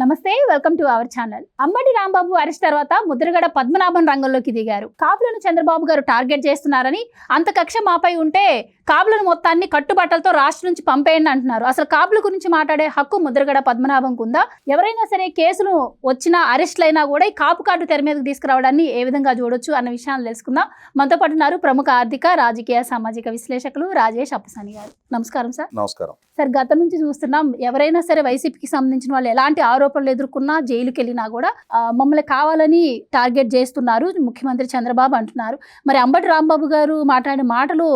నమస్తే welcome to our channel. Ambati Rambabu arrest తర్వాత ముద్రగడ పద్మనాభం రంగంలోకి దిగారు. కాపులను చంద్రబాబు గారు టార్గెట్ చేస్తున్నారని అంత కక్ష మాపై ఉంటే కాపులను మొత్తాన్ని కట్టుబట్టలతో రాష్ట్రం నుంచి పంపేయండి అంటున్నారు. అసలు కాపుల గురించి మాట్లాడే హక్కు ముద్రగడ పద్మనాభంకు ఉందా ఎవరైనా సరే కేసులు వచ్చినా అరెస్టులైనా కూడా ఈ కాపు కార్డు తెర మీదకి తీసుకురావడాన్ని ఏ విధంగా చూడొచ్చు అన్న విషయాలు తెలుసుకుందాం. మనతో పాటు ఉన్నారు ప్రముఖ ఆర్థిక రాజకీయ సామాజిక విశ్లేషకులు రాజేష్ అప్పసాని గారు. నమస్కారం సార్. నమస్కారం. సార్ గతం నుంచి చూస్తున్నాం. ఎవరైనా సరే వైసీపీకి సంబంధించిన వాళ్ళు ఎలాంటి ఆరోపణలు ఎదుర్కొన్నా జైలుకి వెళ్ళినా కూడా మమ్మల్ని కావాలని టార్గెట్ చేస్తున్నారు ముఖ్యమంత్రి చంద్రబాబు అంటున్నారు. మరి అంబటి రాంబాబు గారు మాట్లాడే మాటలు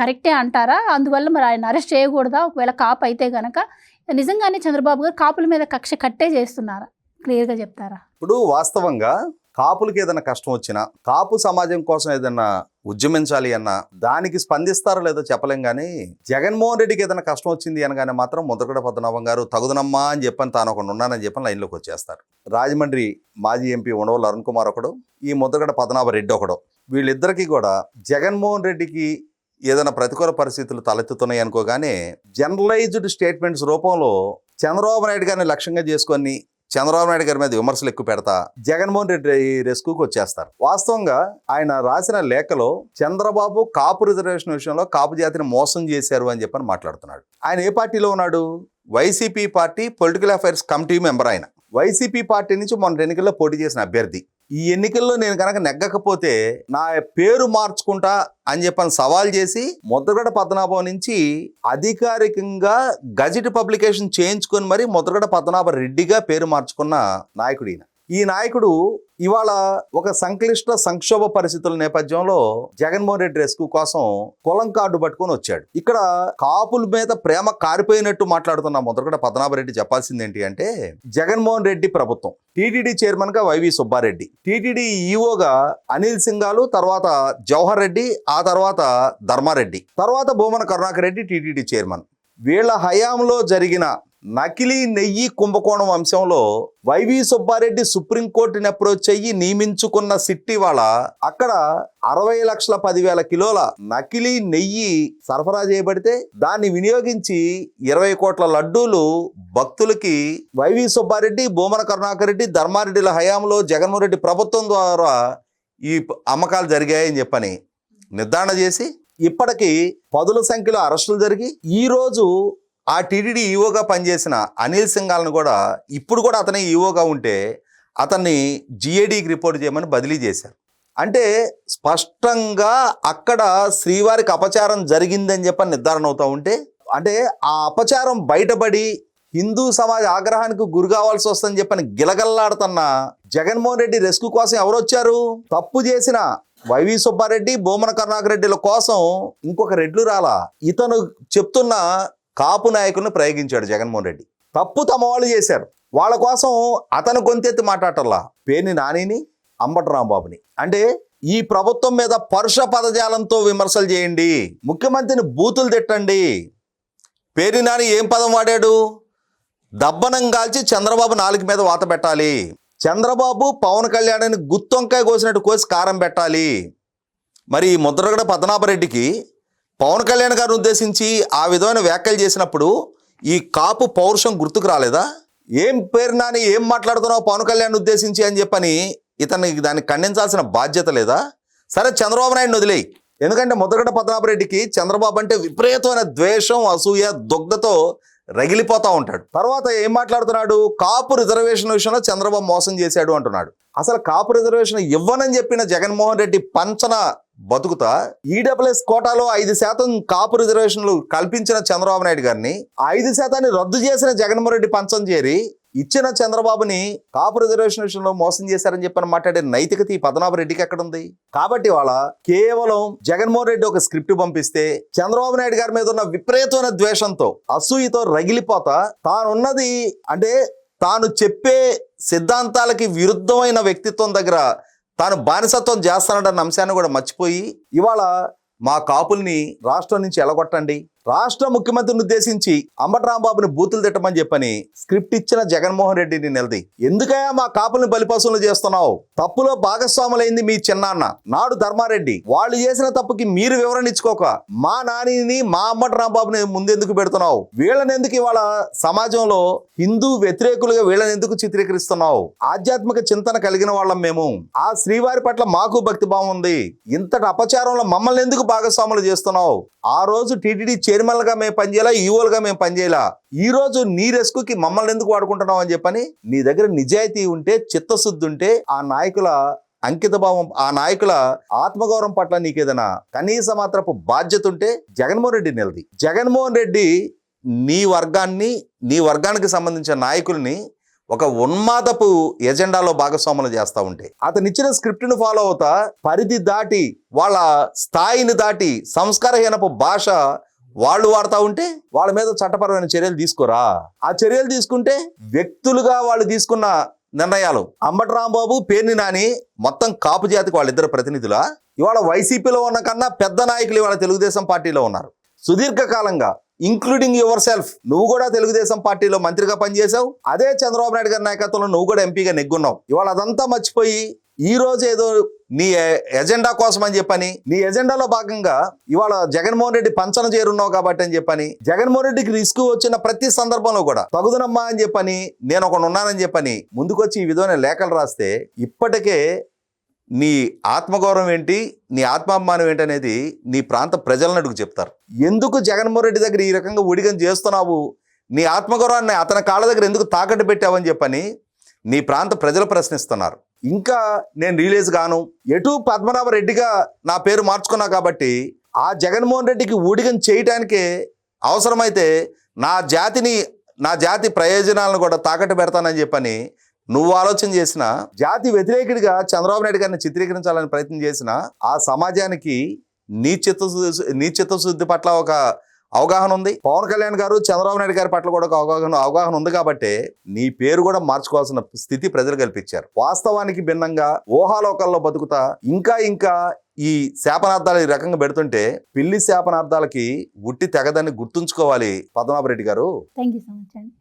కరెక్టే అంటారా? అందువల్ల మరి ఆయన అరెస్ట్ చేయకూడదా? ఒకవేళ కాపు అయితే గనక నిజంగానే చంద్రబాబు గారు కాపుల మీద కక్ష కట్టే చేస్తున్నారా? క్లియర్గా చెప్తారా? ఇప్పుడు వాస్తవంగా కాపులకి ఏదైనా కష్టం వచ్చినా కాపు సమాజం కోసం ఏదైనా ఉద్యమించాలి అన్నా దానికి స్పందిస్తారో లేదో చెప్పలేం కానీ జగన్మోహన్ రెడ్డికి ఏదైనా కష్టం వచ్చింది అనగానే మాత్రం ముద్రగడ పద్మనాభం గారు తగుదనమ్మా అని చెప్పని తాను ఒకడు ఉన్నానని చెప్పని లైన్లోకి వచ్చేస్తారు. రాజమండ్రి మాజీ ఎంపీ ఉండవల్లి అరుణ్ కుమార్ ఒకడు ఈ ముద్రగడ పద్మనాభ రెడ్డి ఒకడు. వీళ్ళిద్దరికీ కూడా జగన్మోహన్ రెడ్డికి ఏదైనా ప్రతికూల పరిస్థితులు తలెత్తుతున్నాయి అనుకోగానే జనరలైజ్డ్ స్టేట్మెంట్స్ రూపంలో చంద్రబాబు నాయుడు గారిని లక్ష్యంగా చేసుకొని చంద్రబాబు నాయుడు గారి మీద విమర్శలు ఎక్కువ పెడతా జగన్మోహన్ రెడ్డి రెస్క్యూకి వచ్చేస్తారు. వాస్తవంగా ఆయన రాసిన లేఖలో చంద్రబాబు కాపు రిజర్వేషన్ విషయంలో కాపు జాతిని మోసం చేశారు అని చెప్పని మాట్లాడుతున్నాడు. ఆయన ఏ పార్టీలో ఉన్నాడు? YCP party political affairs committee member ఆయన. వైసీపీ పార్టీ నుంచి మొన్న ఎన్నికల్లో పోటీ చేసిన అభ్యర్థి. ఈ ఎన్నికల్లో నేను కనుక నెగ్గకపోతే నా పేరు మార్చుకుంటా అని చెప్పని సవాల్ చేసి ముద్రగడ పద్మనాభం నుంచి అధికారికంగా గజెట్ పబ్లికేషన్ చేయించుకొని మరి ముద్రగడ పద్మనాభ రెడ్డిగా పేరు మార్చుకున్న నాయకుడు ఈయన. ఈ నాయకుడు ఇవాళ ఒక సంక్లిష్ట సంక్షోభ పరిస్థితుల నేపథ్యంలో జగన్మోహన్ రెడ్డి రెస్క్యూ కోసం కులం కార్డు పట్టుకొని వచ్చాడు. ఇక్కడ కాపుల మీద ప్రేమ కారిపోయినట్టు మాట్లాడుతున్న కూడా పద్మనాభరెడ్డి చెప్పాల్సింది ఏంటి అంటే జగన్మోహన్ రెడ్డి ప్రభుత్వం. టీటీడీ చైర్మన్గా వైవి సుబ్బారెడ్డి. టీటీడీ ఈఓగా అనిల్ సింగాలు తర్వాత జవహర్ రెడ్డి ఆ తర్వాత ధర్మారెడ్డి. తర్వాత భూమన కరుణాకర్ రెడ్డి టీటీడీ చైర్మన్. వీళ్ళ హయాంలో జరిగిన నకిలీ నెయ్యి కుంభకోణం అంశంలో వైవి సుబ్బారెడ్డి సుప్రీంకోర్టుని అప్రోచ్ అయ్యి నియమించుకున్న సిట్టి వాళ్ళ అక్కడ అరవై లక్షల పదివేల కిలోల నకిలీ నెయ్యి సరఫరా చేయబడితే దాన్ని వినియోగించి ఇరవై కోట్ల లడ్డూలు భక్తులకి వైవి సుబ్బారెడ్డి భూమన కరుణాకర్ రెడ్డి ధర్మారెడ్డిల హయాంలో జగన్మోహన్ రెడ్డి ప్రభుత్వం ద్వారా ఈ అమ్మకాలు జరిగాయని చెప్పని నిర్ధారణ చేసి ఇప్పటికీ పదుల సంఖ్యలో అరెస్టులు జరిగి ఈరోజు ఆ టీడీడీ ఈఓగా పనిచేసిన అనిల్ సింగాలను కూడా ఇప్పుడు కూడా అతనే ఈఓగా ఉంటే అతన్ని జిఏడీకి రిపోర్ట్ చేయమని బదిలీ చేశారు. అంటే స్పష్టంగా అక్కడ శ్రీవారికి అపచారం జరిగిందని చెప్పని నిర్ధారణ అవుతూ ఉంటే అంటే ఆ అపచారం బయటపడి హిందూ సమాజ ఆగ్రహానికి గురి కావాల్సి వస్తుందని చెప్పని గిలగల్లాడుతున్న జగన్మోహన్ రెడ్డి రెస్క్యూ కోసం ఎవరొచ్చారు తప్పు చేసిన వైవి సుబ్బారెడ్డి భూమన కరుణాకర్ రెడ్డిల కోసం ఇంకొక రెడ్లు రాలా. ఇతను చెప్తున్న కాపు నాయకులను ప్రయోగించాడు జగన్మోహన్ రెడ్డి. తప్పు తమ వాళ్ళు చేశారు. వాళ్ళ కోసం అతను గొంతెత్తి మాట్లాడటల్లా పేర్ని నానిని అంబటి రాంబాబుని అంటే ఈ ప్రభుత్వం మీద పరుష పదజాలంతో విమర్శలు చేయండి. ముఖ్యమంత్రిని బూతులు తిట్టండి. పేరు నాని ఏం పదం వాడాడు? దబ్బనం కాల్చి చంద్రబాబు నాలుగు మీద వాత పెట్టాలి. చంద్రబాబు పవన్ కళ్యాణ్ని గుత్తొంకాయ కోసినట్టు కోసి కారం పెట్టాలి. మరి ముద్రగడ పద్మనాభరెడ్డికి పవన్ కళ్యాణ్ గారిని ఉద్దేశించి ఆ విధమైన వ్యాఖ్యలు చేసినప్పుడు ఈ కాపు పౌరుషం గుర్తుకు రాలేదా? ఏం పేరునాని ఏం మాట్లాడుతున్నావు పవన్ కళ్యాణ్ ఉద్దేశించి అని చెప్పని ఇతనికి దాన్ని ఖండించాల్సిన బాధ్యత లేదా? సరే చంద్రబాబు నాయుడిని వదిలేయి. ఎందుకంటే ముద్రగడ పద్మనాభరెడ్డికి చంద్రబాబు అంటే విపరీతమైన ద్వేషం అసూయ దుగ్ధతో రగిలిపోతూ ఉంటాడు. తర్వాత ఏం మాట్లాడుతున్నాడు? కాపు రిజర్వేషన్ విషయంలో చంద్రబాబు మోసం చేశాడు అంటున్నాడు. అసలు కాపు రిజర్వేషన్ ఇవ్వనని చెప్పిన జగన్మోహన్ రెడ్డి పంచన బతుకుతా? ఈడబ్ల్యూఎస్ కోటాలో ఐదు శాతం కాపు రిజర్వేషన్లు కల్పించిన చంద్రబాబు నాయుడు గారిని ఐదు శాతాన్ని రద్దు చేసిన జగన్మోహన్ రెడ్డి పంచం చేరి ఇచ్చిన చంద్రబాబుని కాపు రిజర్వేషన్ విషయంలో మోసం చేశారని చెప్పని మాట్లాడే నైతికత ఈ పద్మనాభ రెడ్డికి ఎక్కడుంది? కాబట్టి వాళ్ళ కేవలం జగన్మోహన్ రెడ్డి ఒక స్క్రిప్ట్ పంపిస్తే చంద్రబాబు నాయుడు గారి మీద ఉన్న విపరీతమైన ద్వేషంతో అసూయతో రగిలిపోతా తానున్నది అంటే తాను చెప్పే సిద్ధాంతాలకి విరుద్ధమైన వ్యక్తిత్వం దగ్గర తాను బానిసత్వం చేస్తానన్న అంశాన్ని కూడా మర్చిపోయి ఇవాళ మా కాపుల్ని రాష్ట్రం నుంచి ఎలగొట్టండి. రాష్ట్ర ముఖ్యమంత్రిని ఉద్దేశించి అంబటరాంబాబుని బూతులు తిట్టమని చెప్పని స్క్రిప్ట్ ఇచ్చిన జగన్మోహన్ రెడ్డిని నిలది. ఎందుకయ్యా మా కాపుల్ని బలిపశువులు చేస్తున్నావు? తప్పులో భాగస్వాములైంది మీ చిన్నాన్న నాడు ధర్మారెడ్డి. వాళ్ళు చేసిన తప్పుకి మీరు వివరణ ఇచ్చుకోక మా నానిని మా అంబటరాంబాబుని ముందెందుకు పెడుతున్నావు? వీళ్ళని ఎందుకు ఇవాళ సమాజంలో హిందూ వ్యతిరేకులుగా వీళ్ళని ఎందుకు చిత్రీకరిస్తున్నావు? ఆధ్యాత్మిక చింతన కలిగిన వాళ్ళం మేము. ఆ శ్రీవారి పట్ల మాకు భక్తి భావం ఉంది. ఇంతటి అపచారంలో మమ్మల్ని ఎందుకు భాగస్వాములు చేస్తున్నావు? ఆ రోజు టీటీడీ చైర్మన్ గా మేము పనిచేయాలా ఈఓలుగా మేము పనిచేయాలా. ఈరోజు నీ రెస్క్కి మమ్మల్ని ఎందుకు వాడుకుంటున్నావు అని చెప్పని నీ దగ్గర నిజాయితీ ఉంటే చిత్తశుద్ధి ఉంటే ఆ నాయకుల అంకిత భావం ఆ నాయకుల ఆత్మగౌరవం పట్ల నీకేదైనా కనీస మాత్రపు బాధ్యత ఉంటే జగన్మోహన్ రెడ్డి నిలది. జగన్మోహన్ రెడ్డి నీ వర్గాన్ని నీ వర్గానికి సంబంధించిన నాయకుల్ని ఒక ఉన్మాదపు ఎజెండాలో భాగస్వాములు చేస్తూ ఉంటే అతను ఇచ్చిన స్క్రిప్ట్ను ఫాలో అవుతా పరిధి దాటి వాళ్ళ స్థాయిని దాటి సంస్కారహీనపు భాష వాళ్ళు వాడుతూ ఉంటే వాళ్ళ మీద చట్టపరమైన చర్యలు తీసుకోరా? ఆ చర్యలు తీసుకుంటే వ్యక్తులుగా వాళ్ళు తీసుకున్న నిర్ణయాలు. అంబటి రాంబాబు పేర్ని నాని మొత్తం కాపు జాతికి వాళ్ళిద్దరు ప్రతినిధుల? ఇవాళ వైసీపీలో ఉన్న కన్నా పెద్ద నాయకులు ఇవాళ తెలుగుదేశం పార్టీలో ఉన్నారు. సుదీర్ఘకాలంగా ఇంక్లూడింగ్ యువర్ సెల్ఫ్ నువ్వు కూడా తెలుగుదేశం పార్టీలో మంత్రిగా పనిచేసావు అదే చంద్రబాబు నాయుడు గారి నాయకత్వంలో నువ్వు కూడా ఎంపీగా నెగ్గున్నావు. ఇవాళ అదంతా మర్చిపోయి ఈ రోజు ఏదో నీ ఎజెండా కోసం అని చెప్పని నీ ఎజెండాలో భాగంగా ఇవాళ జగన్మోహన్ రెడ్డి పంచన చేరున్నావు కాబట్టి అని చెప్పని జగన్మోహన్ రెడ్డికి రిస్క్ వచ్చిన ప్రతి సందర్భంలో కూడా తగుదనమ్మా అని చెప్పని నేను ఒకడు ఉన్నానని చెప్పని ముందుకొచ్చి ఈ విధమైన లేఖలు రాస్తే ఇప్పటికే నీ ఆత్మగౌరవం ఏంటి నీ ఆత్మాభిమానం ఏంటి అనేది నీ ప్రాంత ప్రజలను అడుగు చెప్తారు. ఎందుకు జగన్మోహన్ రెడ్డి దగ్గర ఈ రకంగా ఉడిగం చేస్తున్నావు? నీ ఆత్మగౌరవాన్ని అతని కాళ్ళ దగ్గర ఎందుకు తాకట్టు పెట్టావని చెప్పని నీ ప్రాంత ప్రజలు ప్రశ్నిస్తున్నారు. ఇంకా నేను రిలీజ్ కాను. ఎటు పద్మనాభరెడ్డిగా నా పేరు మార్చుకున్నా కాబట్టి ఆ జగన్మోహన్ రెడ్డికి ఊడిగం చేయటానికే అవసరమైతే నా జాతిని నా జాతి ప్రయోజనాలను కూడా తాకట్టు పెడతానని చెప్పని నువ్వు ఆలోచన చేసిన జాతి వ్యతిరేకుడిగా చంద్రబాబు నాయుడు గారిని చిత్రీకరించాలని ప్రయత్నం చేసిన ఆ సమాజానికి నీ చిత్తశుద్ధి నీ చిత్తశుద్ధి పట్ల ఒక అవగాహన ఉంది. పవన్ కళ్యాణ్ గారు చంద్రబాబు నాయుడు గారి పట్ల కూడా ఒక అవగాహన అవగాహన ఉంది కాబట్టి నీ పేరు కూడా మార్చుకోవాల్సిన స్థితి ప్రజలు కల్పించారు. వాస్తవానికి భిన్నంగా ఊహాలోకాల్లో బతుకుతా ఇంకా ఇంకా ఈ శాపనార్థాలు ఈ రకంగా పెడుతుంటే పిల్లి శాపనార్థాలకి ఉట్టి తెగదని గుర్తుంచుకోవాలి. పద్మనాభరెడ్డి గారు.